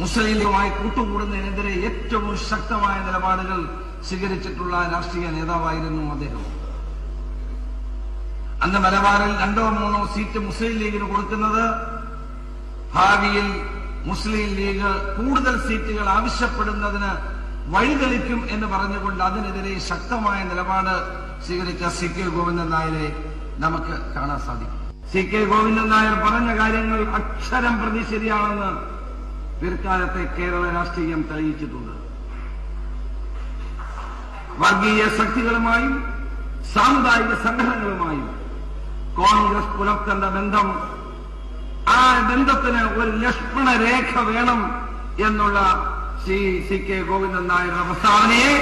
മുസ്ലിം ലീഗുമായി കൂട്ടുകൂടുന്നതിനെതിരെ ഏറ്റവും ശക്തമായ നിലപാടുകൾ സ്വീകരിച്ചിട്ടുള്ള രാഷ്ട്രീയ നേതാവായിരുന്നു അദ്ദേഹം. അന്ന് മലബാറിൽ രണ്ടോ മൂന്നോ സീറ്റ് മുസ്ലിം ലീഗിന് കൊടുക്കുന്നത് ഭാവിയിൽ മുസ്ലിം ലീഗ് കൂടുതൽ സീറ്റുകൾ ആവശ്യപ്പെടുന്നതിന് വഴിതെളിക്കും എന്ന് പറഞ്ഞുകൊണ്ട് അതിനെതിരെ ശക്തമായ നിലപാട് സ്വീകരിച്ച സി കെ ഗോവിന്ദൻ നായരെ നമുക്ക് കാണാൻ സാധിക്കും. സി കെ ഗോവിന്ദൻ നായർ പറഞ്ഞ കാര്യങ്ങൾ അക്ഷരം പ്രതി ശരിയാണെന്ന് പിൽക്കാലത്തെ കേരള രാഷ്ട്രീയം തെളിയിച്ചിട്ടുണ്ട്. വർഗീയ ശക്തികളുമായും സാമുദായിക സംഘടനകളുമായും കോൺഗ്രസ് പുലർത്തേണ്ട ബന്ധം ആ ബന്ധത്തിന് ഒരു ലക്ഷ്മണ രേഖ വേണം എന്നുള്ള ശ്രീ സി കെ ഗോവിന്ദൻ നായരുടെ പ്രസ്താവനയെ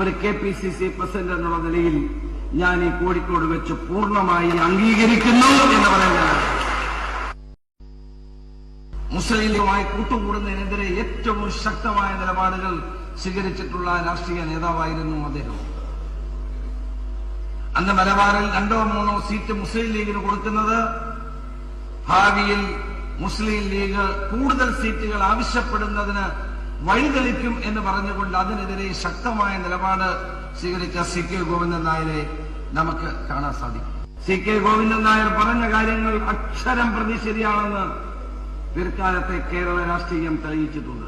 ഒരു K P C C president എന്നുള്ള നിലയിൽ ഞാൻ ഈ കോഴിക്കോട് വെച്ച് പൂർണമായി അംഗീകരിക്കുന്നു എന്ന് പറയുന്നത് മുസ്ലിം കൂട്ടുകൂടുന്നതിനെതിരെ ഏറ്റവും ശക്തമായ നിലപാടുകൾ സ്വീകരിച്ചിട്ടുള്ള രാഷ്ട്രീയ നേതാവായിരുന്നു അദ്ദേഹം. അന്ന് മലബാറിൽ രണ്ടോ മൂന്നോ സീറ്റ് മുസ്ലിം ലീഗിന് കൊടുക്കുന്നത് ഭാവിയിൽ മുസ്ലിം ലീഗ് കൂടുതൽ സീറ്റുകൾ ആവശ്യപ്പെടുന്നതിന് വഴിതെളിക്കും എന്ന് പറഞ്ഞുകൊണ്ട് അതിനെതിരെ ശക്തമായ നിലപാട് സ്വീകരിച്ച സി കെ ഗോവിന്ദൻ നായരെ നമുക്ക് കാണാൻ സാധിക്കും. സി കെ ഗോവിന്ദൻ നായർ പറഞ്ഞ കാര്യങ്ങൾ അക്ഷരം പ്രതി ശരിയാണെന്ന് പിൽക്കാലത്തെ കേരള രാഷ്ട്രീയം തെളിയിച്ചിട്ടുണ്ട്.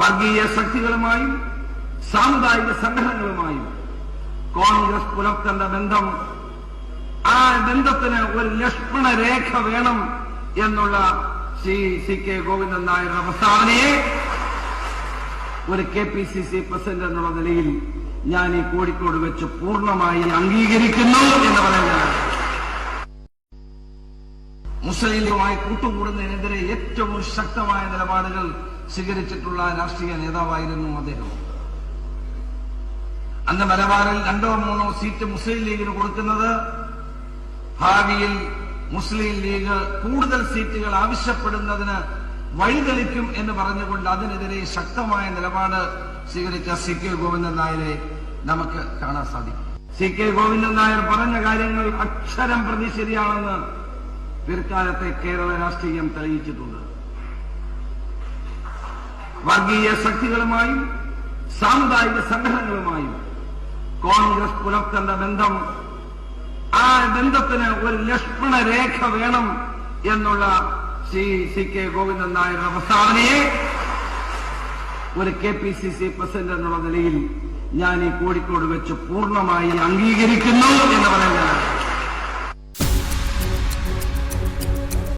വർഗീയ ശക്തികളുമായും സാമുദായിക സംഘടനകളുമായും കോൺഗ്രസ് പുലർത്തേണ്ട ബന്ധം ആ ബന്ധത്തിന് ഒരു ലക്ഷ്മണ രേഖ വേണം എന്നുള്ള ശ്രീ സി കെ ഗോവിന്ദൻ നായരുടെ പ്രസ്താവനയെ ഒരു K P C C president എന്നുള്ള നിലയിൽ ഞാൻ ഈ കോഴിക്കോട് വെച്ച് പൂർണമായി അംഗീകരിക്കുന്നു എന്ന് പറയുന്നത് മുസ്ലിം ലീഗുമായി കൂട്ടുകൂടുന്നതിനെതിരെ ഏറ്റവും ശക്തമായ നിലപാടുകൾ സ്വീകരിച്ചിട്ടുള്ള രാഷ്ട്രീയ നേതാവായിരുന്നു അദ്ദേഹം. അന്ന് മലബാറിൽ രണ്ടോ മൂന്നോ സീറ്റ് മുസ്ലിം ലീഗിന് കൊടുക്കുന്നത് ഭാവിയിൽ മുസ്ലിം ലീഗ് കൂടുതൽ സീറ്റുകൾ ആവശ്യപ്പെടുന്നതിന് വഴിതെളിക്കും എന്ന് പറഞ്ഞുകൊണ്ട് അതിനെതിരെ ശക്തമായ നിലപാട് സ്വീകരിച്ച സി കെ ഗോവിന്ദൻ നായരെ നമുക്ക് കാണാൻ സാധിക്കും. സി കെ ഗോവിന്ദൻ നായർ പറഞ്ഞ കാര്യങ്ങൾ അക്ഷരം പ്രതി ശരിയാണെന്ന് പിൽക്കാലത്തെ കേരള രാഷ്ട്രീയം തെളിയിച്ചിട്ടുണ്ട്. വർഗീയ ശക്തികളുമായും സാമുദായിക സംഘടനകളുമായും കോൺഗ്രസ് പുലർത്തേണ്ട ബന്ധം ആ ബന്ധത്തിന് ഒരു ലക്ഷ്മണ രേഖ വേണം എന്നുള്ള ശ്രീ സി കെ ഗോവിന്ദൻ നായരുടെ പ്രസ്താവനയെ ഒരു K P C C president എന്നുള്ള നിലയിൽ ഞാൻ ഈ കോഴിക്കോട് വെച്ച് പൂർണമായി അംഗീകരിക്കുന്നു എന്ന് പറയുന്നത്